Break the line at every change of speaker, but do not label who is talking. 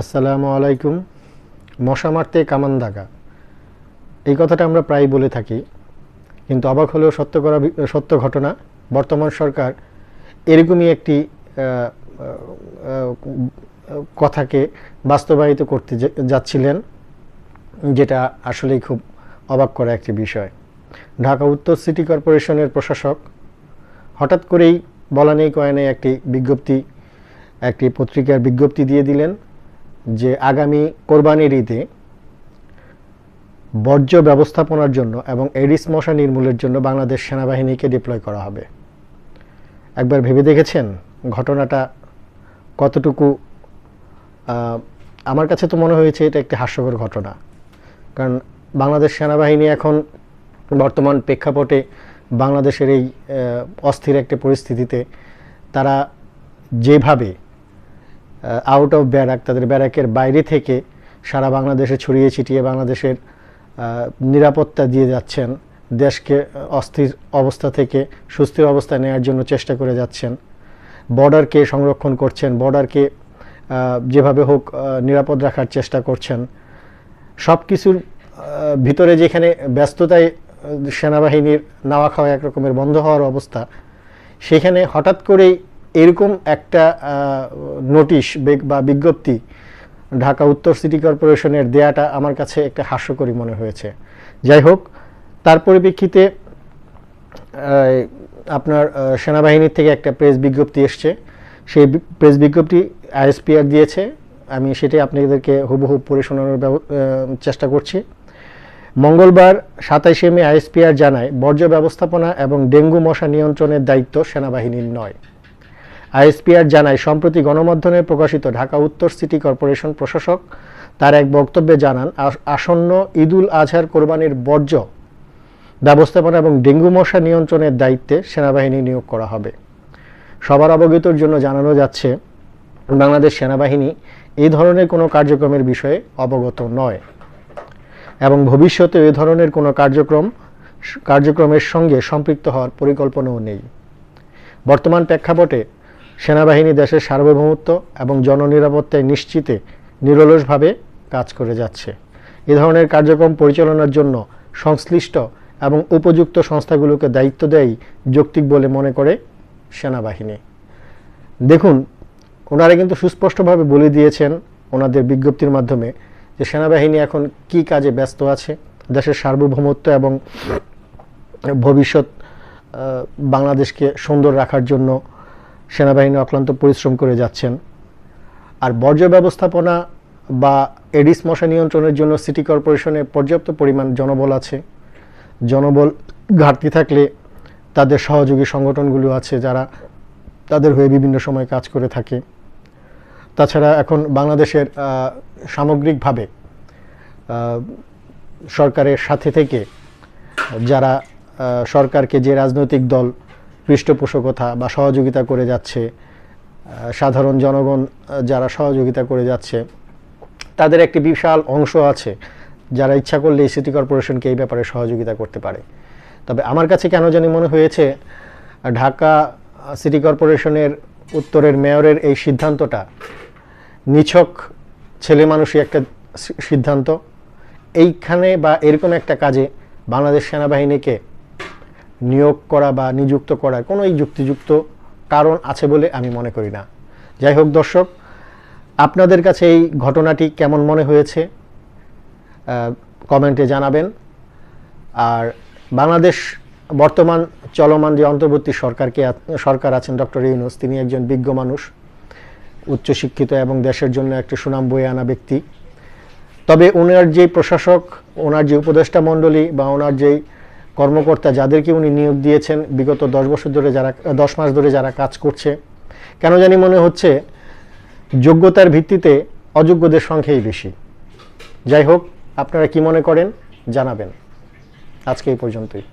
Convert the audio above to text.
আসসালামু আলাইকুম। মশা মারতে কামান দাগা। এই কথাটা আমরা প্রায় বলে থাকি, কিন্তু অবাক হলেও সত্য করা সত্য ঘটনা, বর্তমান সরকার এরকমই একটি কথাকে বাস্তবায়িত করতে যাচ্ছিলেন, যেটা আসলেই খুব অবাক করা একটি বিষয়। ঢাকা উত্তর সিটি কর্পোরেশনের প্রশাসক হঠাৎ করেই বলা নেই কয় নেই একটি বিজ্ঞপ্তি একটি পত্রিকার বিজ্ঞপ্তি দিয়ে দিলেন যে আগামী কোরবানির ঈদে বর্জ্য ব্যবস্থাপনার জন্য এবং এডিস মশা নির্মূলের জন্য বাংলাদেশ সেনাবাহিনীকে ডিপ্লয় করা হবে। একবার ভেবে দেখেছেন ঘটনাটা কতটুকু আমার কাছে তো মনে হয়েছে এটা একটি হাস্যকর ঘটনা। কারণ বাংলাদেশ সেনাবাহিনী এখন বর্তমান প্রেক্ষাপটে বাংলাদেশের এই অস্থির একটি পরিস্থিতিতে তারা যেভাবে আউট অফ ব্যারাক তাদের ব্যারাকের বাইরে থেকে সারা বাংলাদেশে ছড়িয়ে ছিটিয়ে বাংলাদেশের নিরাপত্তা দিয়ে যাচ্ছেন, দেশকে অস্থির অবস্থা থেকে সুস্থির অবস্থায় নেওয়ার জন্য চেষ্টা করে যাচ্ছেন বর্ডারকে সংরক্ষণ করছেন বর্ডারকে যেভাবে হোক নিরাপদ রাখার চেষ্টা করছেন। সব কিছুর ভিতরে যেখানে ব্যস্ততায় সেনাবাহিনীর নাওয়া খাওয়া এক রকমের বন্ধ হওয়ার অবস্থা, সেখানে হঠাৎ করেই এরকম একটা নোটিশ বা বিজ্ঞপ্তি ঢাকা উত্তর সিটি কর্পোরেশনের দেয়াটা আমার কাছে একটা হাস্যকরী মনে হয়েছে। যাই হোক, তার পরিপ্রেক্ষিতে আপনার সেনাবাহিনীর থেকে একটা প্রেস বিজ্ঞপ্তি এসছে। সেই প্রেস বিজ্ঞপ্তি আইএসপিআর দিয়েছে। আমি সেটাই আপনাদেরকে হুবহু পড়ে শোনানোর চেষ্টা করছি। মঙ্গলবার সাতাইশে মে আইএসপিআর জানায়, বর্জ্য ব্যবস্থাপনা এবং ডেঙ্গু মশা নিয়ন্ত্রণের দায়িত্ব সেনাবাহিনীর নয়। আইএসপিআর জানায়, সম্প্রতি গণমাধ্যমে প্রকাশিত ঢাকা উত্তর সিটি কর্পোরেশন প্রশাসক তার এক বক্তব্যে জানান, আস- আসন্ন ঈদুল আজহার কোরবানির বর্জ্য ব্যবস্থাপনা এবং ডেঙ্গু মশা নিয়ন্ত্রণের দায়িত্বে সেনাবাহিনী নিয়োগ করা হবে। সবার অবগতর জন্য জানানো যাচ্ছে, বাংলাদেশ সেনাবাহিনী এই ধরনের কোনো কার্যক্রমের বিষয়ে অবগত নয় এবং ভবিষ্যতে এ ধরনের কোনো কার্যক্রম, কার্যক্রমের সঙ্গে সম্পৃক্ত হওয়ার পরিকল্পনাও নেই। বর্তমান প্রেক্ষাপটে সেনাবাহিনী দেশের সার্বভৌমত্ব এবং জননিরাপত্তায় নিশ্চিতে নিরলসভাবে কাজ করে যাচ্ছে। এ ধরনের কার্যক্রম পরিচালনার জন্য সংশ্লিষ্ট এবং উপযুক্ত সংস্থাগুলোকে দায়িত্ব দেয় যৌক্তিক বলে মনে করে সেনাবাহিনী। দেখুন, ওনারা কিন্তু সুস্পষ্টভাবে বলে দিয়েছেন ওনাদের বিজ্ঞপ্তির মাধ্যমে যে সেনাবাহিনী এখন কি কাজে ব্যস্ত আছে, দেশের সার্বভৌমত্ব এবং ভবিষ্যৎ বাংলাদেশকে সুন্দর রাখার জন্য সেনাবাহিনী অক্লান্ত পরিশ্রম করে যাচ্ছেন। আর বর্জ্য ব্যবস্থাপনা বা এডিস মশা নিয়ন্ত্রণের জন্য সিটি কর্পোরেশনে পর্যাপ্ত পরিমাণ জনবল আছে। জনবল ঘাটতি থাকলে তাদের সহযোগী সংগঠনগুলো আছে যারা তাদের হয়ে বিভিন্ন সময় কাজ করে থাকে। তাছাড়া এখন বাংলাদেশের সামগ্রিকভাবে সরকারের সাথে থেকে যারা সরকারকে যে রাজনৈতিক দল পৃষ্ঠপোষকতা বা সহযোগিতা করে যাচ্ছে সাধারণ জনগণ যারা সহযোগিতা করে যাচ্ছে, তাদের একটি বিশাল অংশ আছে যারা ইচ্ছা করলে এই সিটি কর্পোরেশনকে এই ব্যাপারে সহযোগিতা করতে পারে। তবে আমার কাছে কেন জানি মনে হয়েছে, ঢাকা সিটি কর্পোরেশনের উত্তরের মেয়রের এই সিদ্ধান্তটা নিছক ছেলে মানুষই একটা সিদ্ধান্ত। এইখানে বা এরকম একটা কাজে বাংলাদেশ সেনাবাহিনীকে নিয়োগ করা বা নিযুক্ত করার কোনোই যুক্তিযুক্ত কারণ আছে বলে আমি মনে করি না। যাই হোক দর্শক, আপনাদের কাছে এই ঘটনাটি কেমন মনে হয়েছে কমেন্টে জানাবেন। আর বাংলাদেশ বর্তমান চলমান যে অন্তর্বর্তী সরকারকে সরকার আছেন ডক্টর ইউনুস, তিনি একজন বিজ্ঞ মানুষ, উচ্চশিক্ষিত এবং দেশের জন্য একটি সুনাম বয়ে আনা ব্যক্তি। তবে ওনার যে প্রশাসক ওনার যে উপদেষ্টা মণ্ডলী বা ওনার যেই কর্মকর্তা যাদেরকে উনি নিয়োগ দিয়েছেন, বিগত দশ বছর ধরে যারা, দশ মাস ধরে যারা কাজ করছে, কেন জানি মনে হচ্ছে যোগ্যতার ভিত্তিতে অযোগ্যদের সংখ্যাই বেশি। যাই হোক, আপনারা কি মনে করেন, জানাবেন। আজকে এই পর্যন্তই।